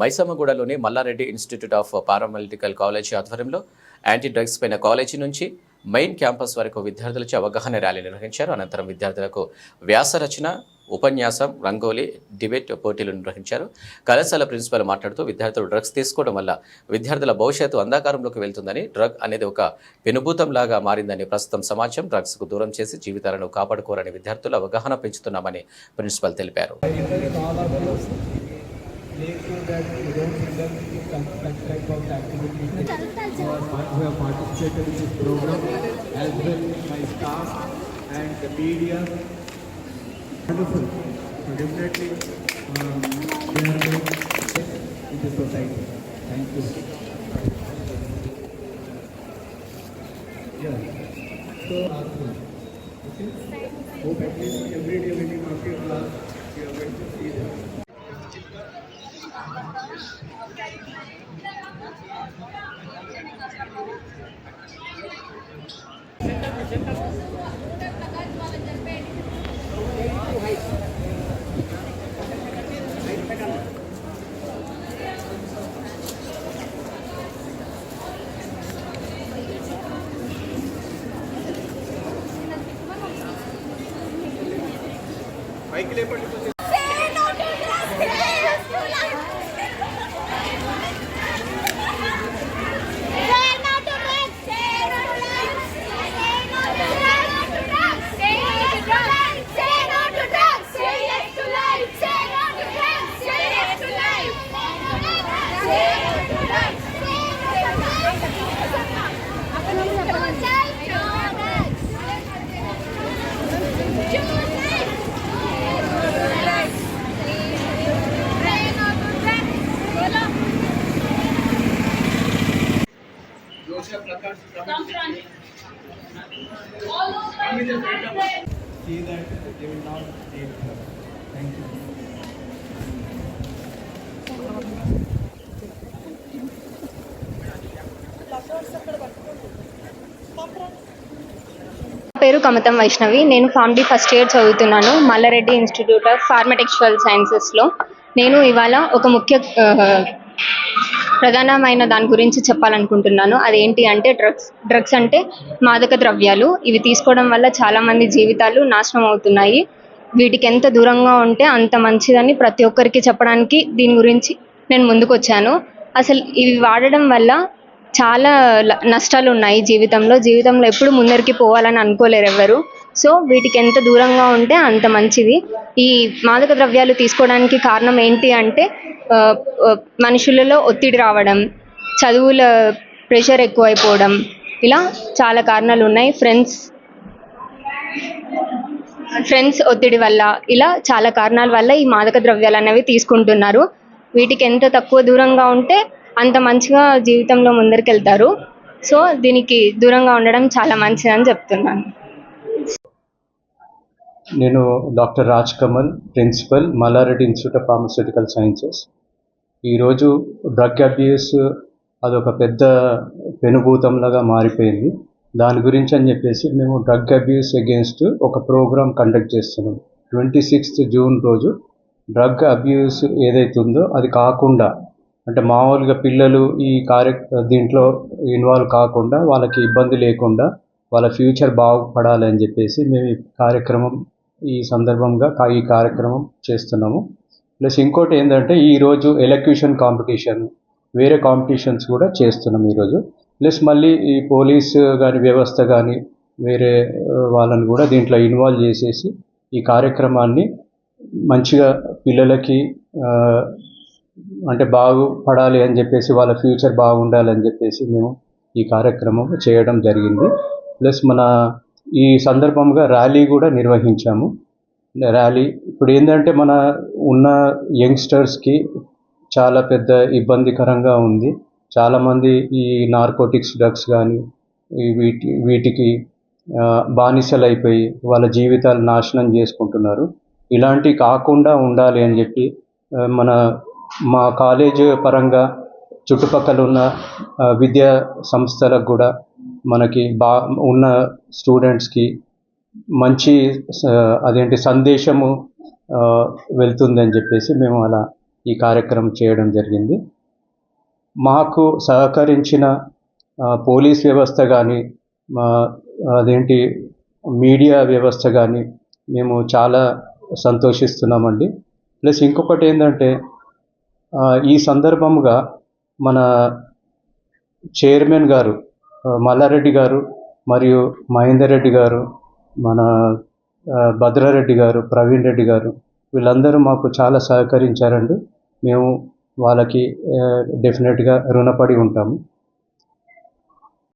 మైసమ్మగూడలోని Malla Reddy institute of paramedical college ఆధ్వర్యంలో anti drugs పైన college నుంచి మెయిన్ క్యాంపస్ వరకు విద్యార్థులచే అవగాహన ర్యాలీ నిర్వహించారు. అనంతరం విద్యార్థులకు వ్యాసరచన ఉపన్యాసం రంగోలీ డిబేట్ పోటీలు నిర్వహించారు. కళాశాల ప్రిన్సిపల్ మాట్లాడుతూ విద్యార్థులు డ్రగ్స్ తీసుకోవడం వల్ల విద్యార్థుల భవిష్యత్తు అంధకారంలోకి వెళ్తుందని డ్రగ్ అనేది ఒక పెనుభూతంలాగా మారిందని ప్రస్తుతం సమాజం డ్రగ్స్కు దూరం చేసి జీవితాలను కాపాడుకోరని విద్యార్థులు అవగాహన పెంచుతున్నామని ప్రిన్సిపల్ తెలిపారు. Make sure that we don't some such type of activities who have participated in this program as well my staff and the media. Wonderful. So definitely um, they are going in the society. Thank you. Yeah. So, okay. Hope at least every day when you come to class, you are going to see them. Say See that they will not take her. Thank you. నా పేరు కమతం వైష్ణవి నేను PharmD first year చదువుతున్నాను Mallareddy institute of pharmaceutical సైన్సెస్లో నేను ఇవాళ ఒక ముఖ్య ప్రధానమైన దాని గురించి చెప్పాలనుకుంటున్నాను. అదేంటి అంటే డ్రగ్స్ డ్రగ్స్ అంటే మాదక ద్రవ్యాలు. ఇవి తీసుకోవడం వల్ల చాలామంది జీవితాలు నాశనం అవుతున్నాయి. వీటికి ఎంత దూరంగా ఉంటే అంత మంచిదని ప్రతి ఒక్కరికి చెప్పడానికి దీని గురించి నేను ముందుకు వచ్చాను అసలు ఇవి వాడడం వల్ల చాలా ల- నష్టాలు ఉన్నాయి జీవితంలో. జీవితంలో ఎప్పుడు ముందరికి పోవాలని అనుకోలేరు ఎవరు. సో వీటికి ఎంత దూరంగా ఉంటే అంత మంచిది. ఈ మాదక ద్రవ్యాలు తీసుకోవడానికి కారణం ఏంటి అంటే మనుషులలో ఒత్తిడి రావడం చదువుల ప్రెషర్ ఎక్కువైపోవడం ఇలా చాలా కారణాలు ఉన్నాయి. ఫ్రెండ్స్ ఫ్రెండ్స్ ఒత్తిడి వల్ల ఇలా చాలా కారణాల వల్ల ఈ మాదక ద్రవ్యాలు అనేవి తీసుకుంటున్నారు. వీటికి ఎంత తక్కువ దూరంగా ఉంటే అంత మంచిగా జీవితంలో ముందరికి వెళ్తారు సో దీనికి దూరంగా ఉండడం చాలా మంచిదని చెప్తున్నాను. నేను doctor Raj Kamal principal Malla Reddy institute of pharmaceutical sciences. ఈరోజు డ్రగ్ అబ్యూస్ అదొక పెద్ద పెనుభూతంలాగా మారిపోయింది. దాని గురించి అని చెప్పేసి మేము డ్రగ్ అబ్యూస్ అగేన్స్ట్ ఒక ప్రోగ్రామ్ కండక్ట్ చేస్తున్నాం. ట్వంటీ సిక్స్త్ జూన్ రోజు డ్రగ్ అబ్యూస్ ఏదైతుందో ఉందో అది కాకుండా అంటే మామూలుగా పిల్లలు ఈ కార్య దీంట్లో ఇన్వాల్వ్ కాకుండా వాళ్ళకి ఇబ్బంది లేకుండా వాళ్ళ ఫ్యూచర్ బాగుపడాలి అని చెప్పేసి మేము ఈ కార్యక్రమం ఈ సందర్భంగా ఈ కార్యక్రమం చేస్తున్నాము. ప్లస్ ఇంకోటి ఏంటంటే ఈరోజు ఎలక్యూషన్ కాంపిటీషన్ వేరే కాంపిటీషన్స్ కూడా చేస్తున్నాం ఈరోజు ప్లస్ మళ్ళీ ఈ పోలీస్ కానీ వ్యవస్థ కానీ వేరే వాళ్ళని కూడా దీంట్లో ఇన్వాల్వ్ చేసేసి ఈ కార్యక్రమాన్ని మంచిగా పిల్లలకి అంటే బాగుపడాలి అని చెప్పేసి వాళ్ళ ఫ్యూచర్ బాగుండాలని చెప్పేసి మేము ఈ కార్యక్రమం చేయడం జరిగింది. ప్లస్ మన ఈ సందర్భంగా ర్యాలీ కూడా నిర్వహించాము. ర్యాలీ ఇప్పుడు ఏంటంటే మన ఉన్న యంగ్స్టర్స్కి చాలా పెద్ద ఇబ్బందికరంగా ఉంది. చాలామంది ఈ నార్కోటిక్స్ డ్రగ్స్ కానీ వీటి వీటికి బానిసలైపోయి వాళ్ళ జీవితాలు నాశనం చేసుకుంటున్నారు. ఇలాంటివి కాకుండా ఉండాలి అని చెప్పి మన మా కాలేజ్ పరంగా చుట్టుపక్కల ఉన్న విద్యా సంస్థలకు కూడా మనకి బా ఉన్న స్టూడెంట్స్కి మంచి అదేంటి సందేశము వెళ్తుందని చెప్పేసి మేము అలా ఈ కార్యక్రమం చేయడం జరిగింది. మాకు సహకరించిన పోలీస్ వ్యవస్థ కానీ మా అదేంటి మీడియా వ్యవస్థ కానీ మేము చాలా సంతోషిస్తున్నామండి. ప్లస్ ఇంకొకటి ఏంటంటే ఈ సందర్భముగా మన చైర్మన్ గారు మల్లారెడ్డి గారు మరియు మహేందర్ రెడ్డి గారు మన భద్రారెడ్డి గారు ప్రవీణ్ రెడ్డి గారు వీళ్ళందరూ మాకు చాలా సహకరించారండి. మేము వాళ్ళకి డెఫినెట్గా రుణపడి ఉంటాము.